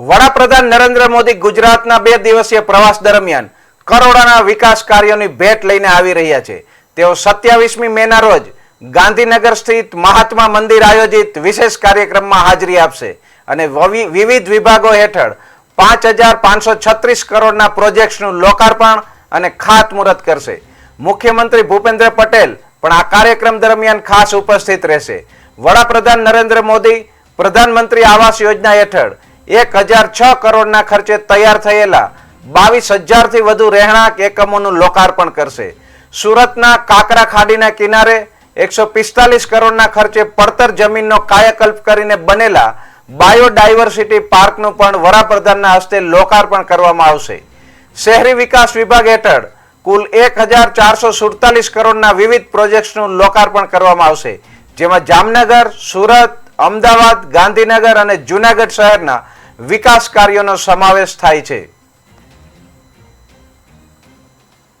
વડાપ્રધાન નરેન્દ્ર મોદી ગુજરાતના બે દિવસીય પ્રવાસ દરમિયાન કરોડોના વિકાસ કાર્યોની ભેટ લઈને આવી રહ્યા છે. તેઓ સત્યાવીસમી મેના રોજ ગાંધીનગર સ્થિત મહાત્મા મંદિર આયોજિત વિશેષ કાર્યક્રમમાં હાજરી આપશે અને વવિ- વિવિધ વિભાગો હેઠળ પાંચ હજાર પાંચસો છત્રીસ કરોડના પ્રોજેક્ટ્સનું લોકાર્પણ અને ખાતમુહૂર્ત કરશે. મુખ્યમંત્રી ભૂપેન્દ્ર પટેલ પણ આ કાર્યક્રમ દરમિયાન ખાસ ઉપસ્થિત રહેશે. વડાપ્રધાન નરેન્દ્ર મોદી પ્રધાનમંત્રી આવાસ યોજના હેઠળ એક હજાર છ કરોડના ખર્ચે તૈયાર થયેલા બાવીસ હજારથી વધુ રહેણાંક એકમોનું લોકાર્પણ કરશે. સુરતના કાકરા ખાડીના કિનારે એકસો પિસ્તાલીસ કરોડના ખર્ચે પડતર જમીનનો કાયાકલ્પ કરીને બનેલા બાયોડાયવર્સિટી પાર્કનું પણ વડાપ્રધાનના હસ્તે લોકાર્પણ કરવામાં આવશે. શહેરી વિકાસ વિભાગ હેઠળ કુલ એક હજાર ચારસો સુડતાલીસ કરોડના વિવિધ પ્રોજેક્ટ્સનું લોકાર્પણ કરવામાં આવશે. જેમાં જામનગર, સુરત, અમદાવાદ, ગાંધીનગર અને જુનાગઢ શહેરના વિકાસ કાર્યોનો સમાવેશ થાય છે.